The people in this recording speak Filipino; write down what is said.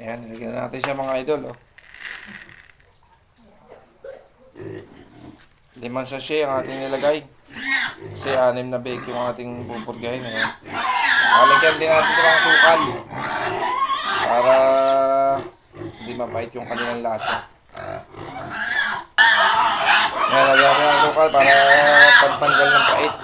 natin siya mga idol, oh. Limang sachet ang ating nilagay. Kasi anim na bake yung ating pupurgahin. Ayan. Lalagyan din natin ito ng sukal. Para hindi mapait yung kanilang lasa. Ayan, lagyan natin ng sukal para pagtanggal ng pait.